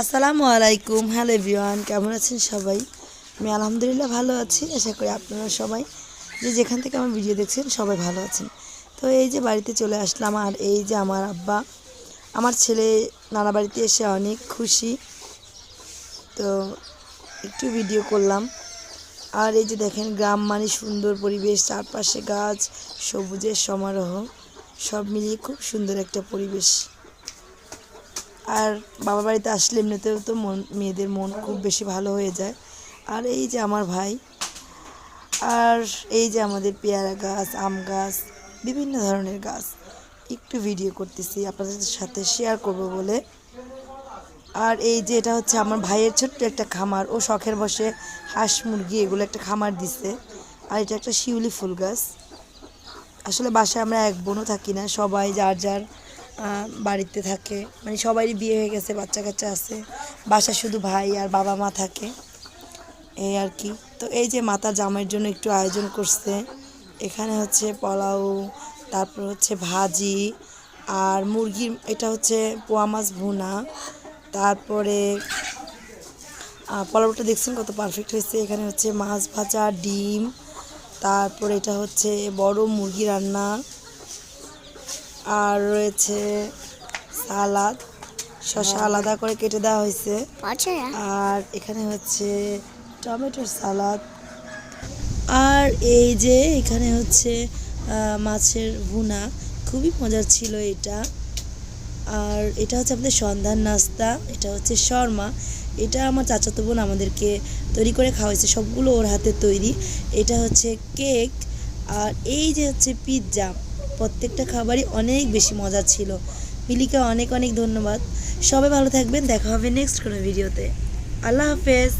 আসসালামু আলাইকুম। Hello everyone, কেমন আছেন সবাই? আমি আলহামদুলিল্লাহ ভালো আছি। আশা করি আপনারা সবাই যে যেখান থেকে আমার ভিডিও দেখছেন সবাই ভালো আছেন। তো এই যে বাড়িতে চলে আসলাম আর এই যে আমার আব্বা, আমার ছেলে নানা বাড়িতে এসে অনেক খুশি। তো একটু ভিডিও করলাম। আর এই যে দেখেন গ্রাম মানে সুন্দর পরিবেশ, চারপাশে গাছ, সবুজের সমারোহ, সব মিলিয়ে খুব সুন্দর একটা পরিবেশ। আর বাবা বাড়িতে আসলে এমনিতেও তো মন, মেয়েদের মন খুব বেশি ভালো হয়ে যায়। আর এই যে আমার ভাই, আর এই যে আমাদের পেয়ারা গাছ, আম গাছ, বিভিন্ন ধরনের গাছ, একটু ভিডিও করতেছি, আপনাদের সাথে শেয়ার করব বলে। আর এই যে এটা হচ্ছে আমার ভাইয়ের ছোট্ট একটা খামার, ও শখের বসে হাঁস মুরগি এগুলো একটা খামার দিছে। আর এটা একটা শিউলি ফুল গাছ। আসলে বাসায় আমরা এক বোনও থাকি না, সবাই যার যার বাড়িতে থাকে। মানে সবারই বিয়ে হয়ে গেছে, বাচ্চা কাচ্চা আছে। বাসায় শুধু ভাই আর বাবা মা থাকে। এই আর কি। তো এই যে মাতা জামাইয়ের জন্য একটু আয়োজন করছে। এখানে হচ্ছে পোলাও, তারপর হচ্ছে ভাজি আর মুরগির, এটা হচ্ছে পোয়া মাছ ভুনা। তারপরে পোলাওটা দেখছেন কত পারফেক্ট হয়েছে। এখানে হচ্ছে মাছ ভাজা, ডিম। তারপর এটা হচ্ছে বড় মুরগি রান্না। আর রয়েছে সালাদ। শসা আলাদা করে কেটে দেওয়া হয়েছে। আচ্ছা। আর এখানে হচ্ছে টমেটোর সালাদ। আর এই যে এখানে হচ্ছে মাছের ভুনা। খুবই মজার ছিল এটা। আর এটা হচ্ছে আমাদের সন্ধ্যার নাস্তা। এটা হচ্ছে শর্মা। এটা আমার চাচাতো বোন আমাদেরকে তৈরি করে খাওয়াইছে। সবগুলো ওর হাতে তৈরি। এটা হচ্ছে কেক। আর এই যে হচ্ছে পিৎজা। প্রত্যেকটা খাবারই অনেক বেশি মজা ছিল। মিলিকে, অনেক অনেক ধন্যবাদ। সবাই ভালো থাকবেন। দেখা হবে নেক্সট কোনো ভিডিওতে। আল্লাহ হাফেজ।